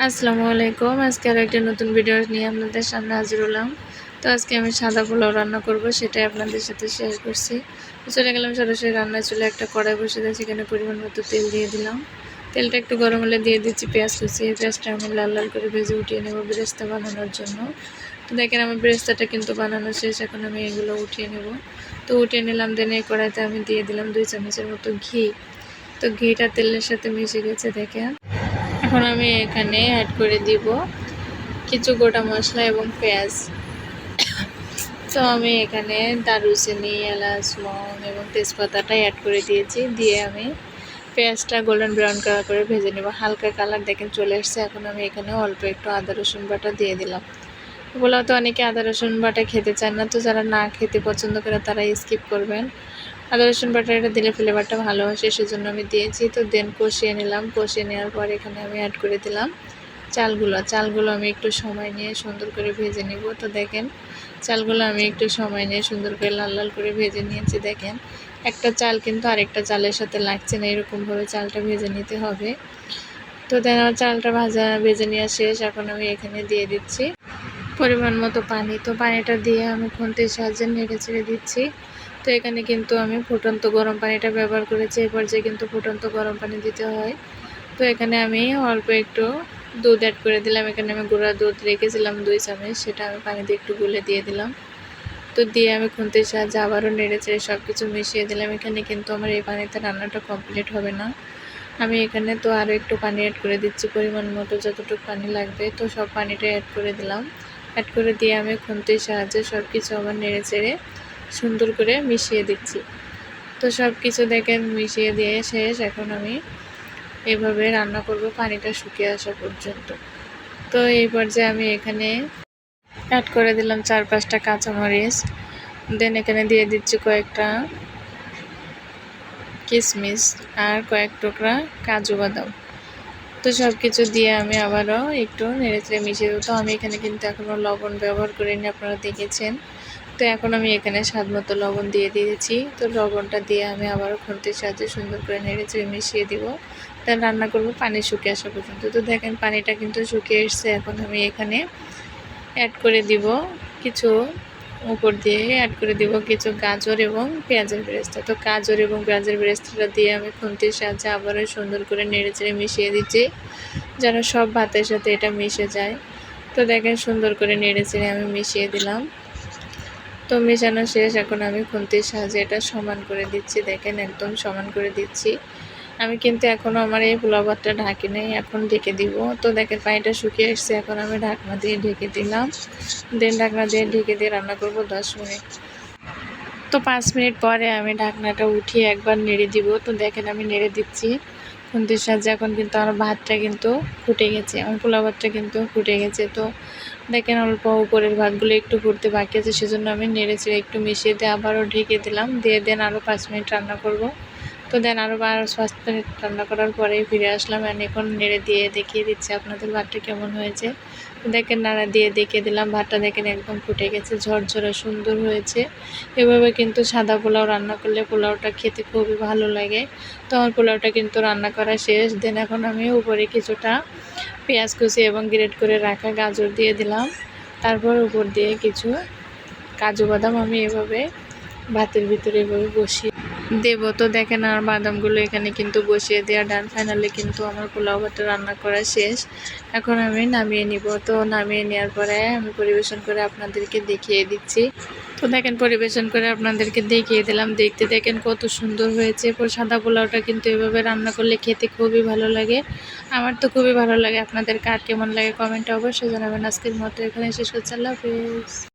আসসালামু আলাইকুম। আজকে আর একটা নতুন ভিডিও নিয়ে আপনাদের সামনে হাজির হলাম। তো আজকে আমি সাদা পোলাও রান্না করব, সেটাই আপনাদের সাথে শেয়ার করছি। চলে গেলাম সরাসরি রান্নার চলে একটা কড়াই বসে দিয়ে সেখানে পরিমাণ মতো তেল দিয়ে দিলাম। তেলটা একটু গরম হলে দিয়ে দিচ্ছি পেঁয়াজ কুচি। এই পেঁয়াজটা আমি লাল লাল করে ভেজে উঠিয়ে নেব বেরেস্তা বানানোর জন্য। তো দেখেন আমার বেরেস্তাটা কিন্তু বানানো শেষ, এখন আমি এগুলো উঠিয়ে নেব। তো উঠিয়ে নিলাম দেন এই কড়াইতে আমি দিয়ে দিলাম দুই চামচের মতো ঘি। তো ঘিটা তেলের সাথে মিশে গেছে, দেখেন। এখন আমি এখানে অ্যাড করে দিব কিছু গোটা মশলা এবং পেঁয়াজ। তো আমি এখানে দারুচিনি, এলাচ লং এবং তেজপাতাটা অ্যাড করে দিয়েছি। দিয়ে আমি পেঁয়াজটা গোল্ডেন ব্রাউন কালার করে ভেজে নেব। হালকা কালার দেখেন চলে এসছে। এখন আমি এখানে অল্প একটু আদা, রসুন বাটা দিয়ে দিলাম। ওগুলো তো অনেকে আদা, রসুন বাটা খেতে চান না। তো যারা না খেতে পছন্দ করে তারা স্কিপ করবেন। আদা, রসুন বাটা এটা দিলে ফ্লেভারটা ভালো আসে সেজন্য আমি দিয়েছি। তো দেন কষিয়ে নিলাম। কষিয়ে নেওয়ার পর এখানে আমি অ্যাড করে দিলাম চালগুলো। চালগুলো আমি একটু সময় নিয়ে সুন্দর করে ভেজে নিব। তো দেখেন, চালগুলো আমি একটু সময় নিয়ে সুন্দর করে লাল লাল করে ভেজে নিয়েছি। দেখেন, একটা চাল কিন্তু আরেকটা চালের সাথে লাগছে না, এরকমভাবে চালটা ভেজে নিতে হবে। তো দেন আমার চালটা ভাজা, ভেজে নেওয়া শেষ। এখন আমি এখানে দিয়ে দিচ্ছি পরিমাণ মতো পানি। তো পানিটা দিয়ে আমি খুন্তির সাহায্যে নেড়ে ছেড়ে দিচ্ছি। তো এখানে কিন্তু আমি ফুটন্ত গরম পানিটা ব্যবহার করেছি। এই পর্যায়ে কিন্তু ফুটন্ত গরম পানি দিতে হয়। তো এখানে আমি অল্প একটু দুধ অ্যাড করে দিলাম। এখানে আমি গুঁড়া দুধ রেখেছিলাম, দুই চামচ। সেটা আমি পানিতে একটু গুলে দিয়ে দিলাম। তো দিয়ে আমি খুন্তির সাহায্যে আবারও নেড়ে চেড়ে সব কিছু মিশিয়ে দিলাম। এখানে কিন্তু আমার এই পানিতে রান্নাটা কমপ্লিট হবে না। আমি এখানে তো আরও একটু পানি অ্যাড করে দিচ্ছি পরিমাণ মতো, যতটুকু পানি লাগবে। তো সব পানিটা অ্যাড করে দিলাম। অ্যাড করে দিয়ে আমি খুন্তির সাহায্যে সব কিছু আবার নেড়ে চেড়ে সুন্দর করে মিশিয়ে দিচ্ছি। তো সব কিছু দেখেন, মিশিয়ে দিয়ে শেষ। এখন আমি এভাবে রান্না করব, পানিটা শুকিয়ে আসা পর্যন্ত। তো এই পর্যায়ে আমি এখানে অ্যাড করে দিলাম চার পাঁচটা কাঁচামরিচ। দেন এখানে দিয়ে দিচ্ছি কয়েকটা কিশমিশ আর কয়েক টুকরা কাজু বাদাম। তো সব কিছু দিয়ে আমি আবারও একটু নেড়ে চেড়ে মিশিয়ে দেবো। তো আমি এখানে কিন্তু এখনও লবণ ব্যবহার করিনি, আপনারা দেখেছেন। তো এখন আমি এখানে স্বাদ মতো লবণ দিয়ে দিয়েছি। তো লবণটা দিয়ে আমি আবারও খুন্তির সাহায্যে সুন্দর করে নেড়ে চেড়ে মিশিয়ে দিব। তার রান্না করব পানি শুকিয়ে আসা পর্যন্ত। তো দেখেন পানিটা কিন্তু শুকিয়ে এসছে। এখন আমি এখানে অ্যাড করে দিব কিছু উপর দিয়ে। অ্যাড করে দিব কিছু গাজর এবং পেঁয়াজের বেরেস্তা। তো গাজর এবং পেঁয়াজের বেরেস্তাটা দিয়ে আমি খুন্তির সাহায্যে আবারও সুন্দর করে নেড়ে চেড়ে মিশিয়ে দিচ্ছি, যেন সব ভাতের সাথে এটা মিশে যায়। তো দেখেন সুন্দর করে নেড়ে চেড়ে আমি মিশিয়ে দিলাম। তো মেশানো শেষ, এখন আমি খুন্তির সাহায্যে এটা সমান করে দিচ্ছি। দেখেন, একদম সমান করে দিচ্ছি। আমি কিন্তু এখনও আমার এই পোলাও ভাতটা ঢাকি নেই, এখন ঢেকে দিব। তো দেখেন, পানিটা শুকিয়ে এসছে এখন আমি ঢাকনা দিয়ে ঢেকে দিলাম। দেন ঢাকনা দিয়ে ঢেকে দিয়ে রান্না করব দশ মিনিট। তো পাঁচ মিনিট পরে আমি ঢাকনাটা উঠিয়ে একবার নেড়ে দিব। তো দেখেন, আমি নেড়ে দিচ্ছি। খুন্তির সাহায্যে এখন কিন্তু আমার ভাতটা কিন্তু ফুটে গেছে আমার পোলা ভাতটা কিন্তু ফুটে গেছে। তো দেখেন অল্প উপরের ভাতগুলো একটু ফুটতে বাকি আছে, সেজন্য আমি নেড়ে চেড়ে একটু মিশিয়ে দিয়ে আবারও ঢেকে দিলাম। দিয়ে দেন আরও পাঁচ মিনিট রান্না করব। তো দেন আরও পাঁচ মিনিট রান্না করার পরেই ফিরে আসলাম এখন নেড়ে দিয়ে দেখিয়ে দিচ্ছি আপনাদের ভাতটা কেমন হয়েছে। দেখেন নাড়া দিয়ে দেখিয়ে দিলাম, ভাতটা দেখেন একদম ফুটে গেছে, ঝরঝরে সুন্দর হয়েছে। এভাবে কিন্তু সাদা পোলাও রান্না করলে পোলাওটা খেতে খুবই ভালো লাগে। তো আমার পোলাওটা কিন্তু রান্না করা শেষ। দেন এখন আমি উপরে কিছুটা পেঁয়াজ কুচি এবং গ্রেট করে রাখা গাজর দিয়ে দিলাম। তারপর উপর দিয়ে কিছু কাজু বাদাম আমি এভাবে ভাতের ভিতরে এভাবে বসিয়ে দেবো। তো দেখেন আর বাদামগুলো এখানে কিন্তু বসিয়ে দেওয়া ডান ফাইনালে কিন্তু আমার পোলাও ভাতটা রান্না করা শেষ। এখন আমি নামিয়ে নিব। তো নামিয়ে নেওয়ার পরে আমি পরিবেশন করে আপনাদেরকে দেখিয়ে দিচ্ছি। তো দেখেন পরিবেশন করে আপনাদেরকে দেখিয়ে দিলাম। দেখতে দেখেন কত সুন্দর হয়েছে। সাদা পোলাওটা কিন্তু এভাবে রান্না করলে খেতে খুবই ভালো লাগে। আমার তো খুবই ভালো লাগে। আপনাদের কার কেমন লাগে কমেন্টে অবশ্যই জানাবেন। আজকের মতো এখানে শেষ করছি। আল্লাহ হাফিজ।